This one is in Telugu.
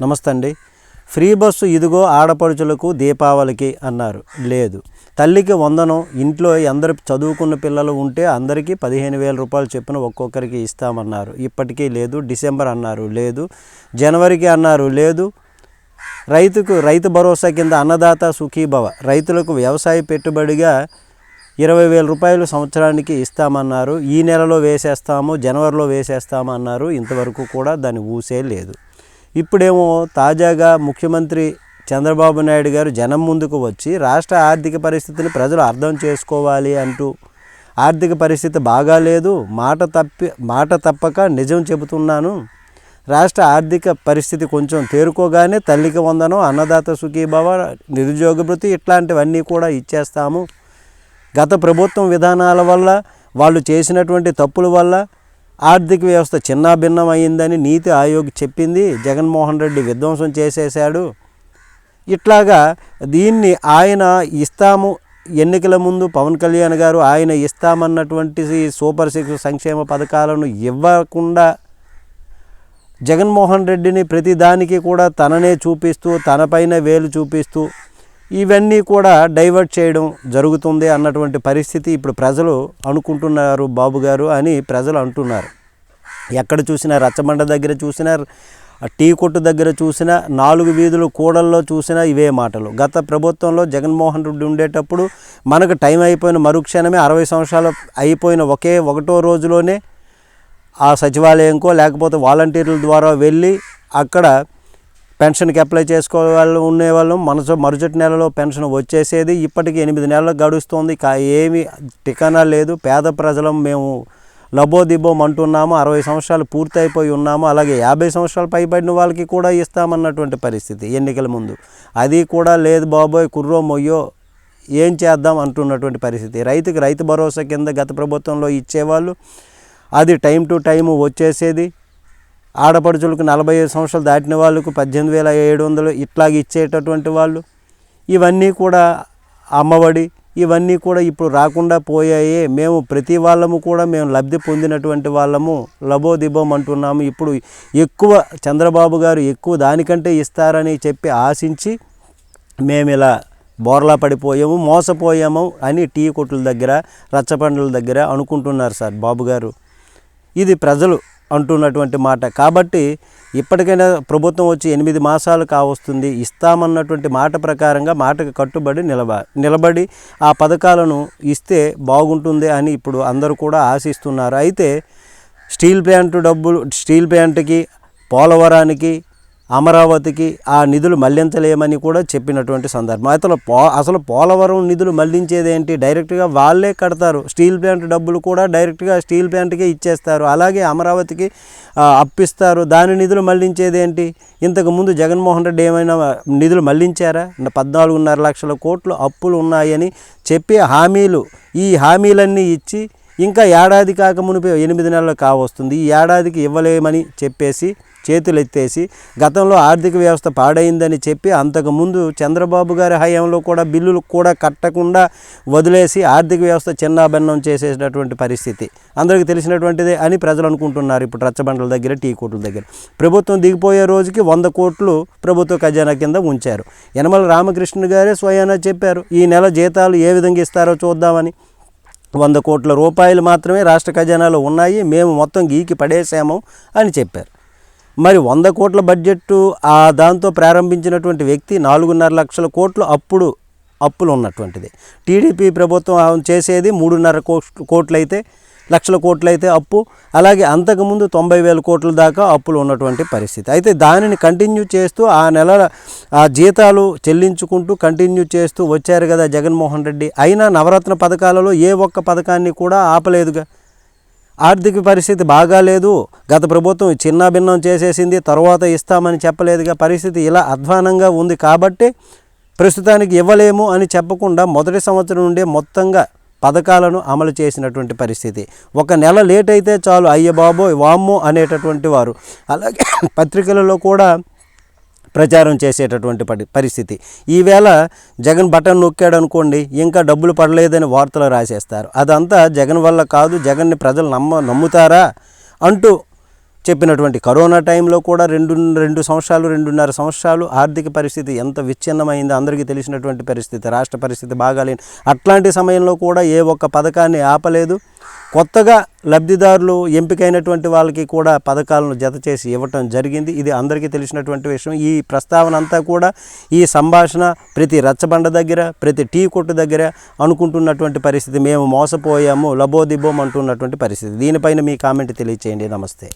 నమస్తే అండి ఫ్రీ బస్సు ఇదిగో ఆడపడుచులకు దీపావళికి అన్నారు. లేదు. తల్లికి వందనం ఇంట్లో అందరు చదువుకున్న పిల్లలు ఉంటే అందరికీ పదిహేను వేల రూపాయలు చెప్పిన ఒక్కొక్కరికి ఇస్తామన్నారు. ఇప్పటికీ లేదు. డిసెంబర్ అన్నారు. లేదు. జనవరికి అన్నారు. లేదు. రైతుకు రైతు భరోసా కింద అన్నదాత సుఖీభవ. రైతులకు వ్యవసాయ పెట్టుబడిగా ఇరవై వేల రూపాయలు సంవత్సరానికి ఇస్తామన్నారు. ఈ నెలలో వేసేస్తాము జనవరిలో వేసేస్తామన్నారు. ఇంతవరకు కూడా దాని ఊసే లేదు. ఇప్పుడేమో తాజాగా ముఖ్యమంత్రి చంద్రబాబు నాయుడు గారు జనం ముందుకు వచ్చి రాష్ట్ర ఆర్థిక పరిస్థితిని ప్రజలు అర్థం చేసుకోవాలి అంటూ ఆర్థిక పరిస్థితి బాగాలేదు మాట తప్పి మాట తప్పక నిజం చెబుతున్నాను. రాష్ట్ర ఆర్థిక పరిస్థితి కొంచెం తేరుకోగానే తల్లికి వందనం అన్నదాత సుఖీభవ నిరుద్యోగ భృతి ఇట్లాంటివన్నీ కూడా ఇచ్చేస్తాము. గత ప్రభుత్వం విధానాల వల్ల వాళ్ళు చేసినటువంటి తప్పుల వల్ల ఆర్థిక వ్యవస్థ చిన్నాభిన్నం అయిందని నీతి ఆయోగ్ చెప్పింది జగన్మోహన్ రెడ్డి విధ్వంసం చేసేశాడు. ఇట్లాగా దీన్ని ఆయన ఇస్తాము ఎన్నికల ముందు పవన్ కళ్యాణ్ గారు ఆయన ఇస్తామన్నటువంటి సూపర్ సిక్స్ సంక్షేమ పథకాలను ఇవ్వకుండా జగన్మోహన్ రెడ్డిని ప్రతి దానికి కూడా తననే చూపిస్తూ తనపైన వేలు చూపిస్తూ ఇవన్నీ కూడా డైవర్ట్ చేయడం జరుగుతుంది అన్నటువంటి పరిస్థితి ఇప్పుడు ప్రజలు అనుకుంటున్నారు బాబు గారు అని ప్రజలు అంటున్నారు. ఎక్కడ చూసినా రచ్చబండ దగ్గర చూసినా టీ కొట్టు దగ్గర చూసినా నాలుగు వీధులు కూడల్లో చూసినా ఇవే మాటలు. గత ప్రభుత్వంలో జగన్మోహన్ రెడ్డి ఉండేటప్పుడు మనకు టైం అయిపోయిన మరుక్షణమే అరవై సంవత్సరాలు అయిపోయిన ఒకే ఒకటో రోజులోనే ఆ సచివాలయంకో లేకపోతే వాలంటీర్ల ద్వారా వెళ్ళి అక్కడ పెన్షన్కి అప్లై చేసుకోవాలి ఉండేవాళ్ళం. మనసు మరుసటి నెలలో పెన్షన్ వచ్చేసేది. ఇప్పటికి ఎనిమిది నెలలు గడుస్తోంది. కా ఏమి టికానా లేదు. పేద ప్రజలం మేము లబోదిబోం అంటున్నాము అరవై సంవత్సరాలు పూర్తయిపోయి ఉన్నాము. అలాగే యాభై సంవత్సరాలు పైబడిన వాళ్ళకి కూడా ఇస్తామన్నటువంటి పరిస్థితి ఎన్నికల ముందు. అది కూడా లేదు బాబోయ్ కుర్రో మొయ్యో ఏం చేద్దాం అంటున్నటువంటి పరిస్థితి. రైతుకి రైతు భరోసా కింద గత ప్రభుత్వంలో ఇచ్చేవాళ్ళు. అది టైం టు టైం వచ్చేసేది. ఆడపడుచులకు నలభై ఐదు సంవత్సరాలు దాటిన వాళ్ళకు పద్దెనిమిది వేల ఏడు వందలు ఇట్లాగ ఇచ్చేటటువంటి వాళ్ళు. ఇవన్నీ కూడా అమ్మఒడి ఇవన్నీ కూడా ఇప్పుడు రాకుండా పోయాయి. మేము ప్రతి వాళ్ళము కూడా మేము లబ్ధి పొందినటువంటి వాళ్ళము. లబోదిబోం అంటున్నాము. ఇప్పుడు ఎక్కువ చంద్రబాబు గారు ఎక్కువ దానికంటే ఇస్తారని చెప్పి ఆశించి మేము ఇలా బోర్లా పడిపోయాము మోసపోయాము అని టీ కొట్ల దగ్గర రచ్చపండ్ల దగ్గర అనుకుంటున్నారు సార్ బాబు గారు. ఇది ప్రజలు అంటున్నటువంటి మాట. కాబట్టి ఇప్పటికైనా ప్రభుత్వం వచ్చి ఎనిమిది మాసాలు కావస్తుంది. ఇస్తామన్నటువంటి మాట ప్రకారంగా మాటకు కట్టుబడి నిలబ నిలబడి ఆ పథకాలను ఇస్తే బాగుంటుంది అని ఇప్పుడు అందరూ కూడా ఆశిస్తున్నారు. అయితే స్టీల్ ప్లాంట్ డబ్బులు స్టీల్ ప్లాంట్కి పోలవరానికి అమరావతికి ఆ నిధులు మళ్ళించలేమని కూడా చెప్పినటువంటి సందర్భం. అసలు పో అసలు పోలవరం నిధులు మళ్ళించేదేంటి డైరెక్ట్గా వాళ్ళే కడతారు. స్టీల్ ప్లాంట్ డబ్బులు కూడా డైరెక్ట్గా స్టీల్ ప్లాంట్కే ఇచ్చేస్తారు. అలాగే అమరావతికి అప్పిస్తారు. దాని నిధులు మళ్ళించేదేంటి ఇంతకు ఇంతకుముందు జగన్మోహన్ రెడ్డి ఏమైనా నిధులు మళ్ళించారా? పద్నాలుగున్నర లక్షల కోట్లు అప్పులు ఉన్నాయని చెప్పి హామీలు ఈ హామీలన్నీ ఇచ్చి ఇంకా ఏడాది కాక మునిపే ఎనిమిది నెలలు కావస్తుంది ఈ ఏడాదికి ఇవ్వలేమని చెప్పేసి చేతులు ఎత్తేసి గతంలో ఆర్థిక వ్యవస్థ పాడైందని చెప్పి అంతకుముందు చంద్రబాబు గారి హయాంలో కూడా బిల్లులు కూడా కట్టకుండా వదిలేసి ఆర్థిక వ్యవస్థ చిన్నాభిన్నం చేసేటటువంటి పరిస్థితి. అందరికీ తెలిసినటువంటిదే అని ప్రజలు అనుకుంటున్నారు ఇప్పుడు రచ్చబండల దగ్గర టీ కోట్ల దగ్గర. ప్రభుత్వం దిగిపోయే రోజుకి వంద కోట్లు ప్రభుత్వ ఖజానా కింద ఉంచారు. యనమల రామకృష్ణ గారే స్వయానా చెప్పారు ఈ నెల జీతాలు ఏ విధంగా ఇస్తారో చూద్దామని. వంద కోట్ల రూపాయలు మాత్రమే రాష్ట్ర ఖజానాలో ఉన్నాయి మేము మొత్తం గీకి పడేసాము అని చెప్పారు. మరి వంద కోట్ల బడ్జెట్ ఆ దాంతో ప్రారంభించినటువంటి వ్యక్తి నాలుగున్నర లక్షల కోట్లు అప్పుడు అప్పులు ఉన్నటువంటిది టీడీపీ ప్రభుత్వం చేసేది మూడున్నర కో- కోట్లయితే లక్షల కోట్లయితే అప్పు. అలాగే అంతకుముందు తొంభై వేల కోట్ల దాకా అప్పులు ఉన్నటువంటి పరిస్థితి. అయితే దానిని కంటిన్యూ చేస్తూ ఆ నెల ఆ జీతాలు చెల్లించుకుంటూ కంటిన్యూ చేస్తూ వచ్చారు కదా జగన్మోహన్ రెడ్డి. అయినా నవరత్న పథకాలలో ఏ ఒక్క పథకాన్ని కూడా ఆపలేదుగా. ఆర్థిక పరిస్థితి బాగాలేదు. గత ప్రభుత్వం చిన్నాభిన్నం చేసేసింది తర్వాత ఇస్తామని చెప్పలేదుగా. పరిస్థితి ఇలా అధ్వానంగా ఉంది కాబట్టి ప్రస్తుతానికి ఇవ్వలేము అని చెప్పకుండా మొదటి సంవత్సరం నుండే మొత్తంగా పథకాలను అమలు చేసినటువంటి పరిస్థితి. ఒక నెల లేట్ అయితే చాలు అయ్య బాబోయ్ వామ్మో అనేటటువంటి వారు. అలాగే పత్రికలలో కూడా ప్రచారం చేసేటటువంటి పరి పరిస్థితి. ఈవేళ జగన్ బటన్ నొక్కాడు అనుకోండి ఇంకా డబ్బులు పడలేదని వార్తలు రాసేస్తారు. అదంతా జగన్ వల్ల కాదు జగన్ని ప్రజలు నమ్మ నమ్ముతారా? అంటూ చెప్పినటువంటి కరోనా టైంలో కూడా రెండు రెండు సంవత్సరాలు రెండున్నర సంవత్సరాలు ఆర్థిక పరిస్థితి ఎంత విచ్ఛిన్నమైందో అందరికీ తెలిసినటువంటి పరిస్థితి రాష్ట్ర పరిస్థితి బాగాలేని. అట్లాంటి సమయంలో కూడా ఏ ఒక్క పథకాన్ని ఆపలేదు. కొత్తగా లబ్ధిదారులు ఎంపికైనటువంటి వాళ్ళకి కూడా పథకాలను జత చేసి ఇవ్వటం జరిగింది. ఇది అందరికీ తెలిసినటువంటి విషయం. ఈ ప్రస్తావన అంతా కూడా ఈ సంభాషణ ప్రతి రచ్చబండ దగ్గర ప్రతి టీ కొట్టు దగ్గర అనుకుంటున్నటువంటి పరిస్థితి. మేము మోసపోయాము లబోదిబోం అంటున్నటువంటి పరిస్థితి. దీనిపైన మీ కామెంట్ తెలియచేయండి. నమస్తే.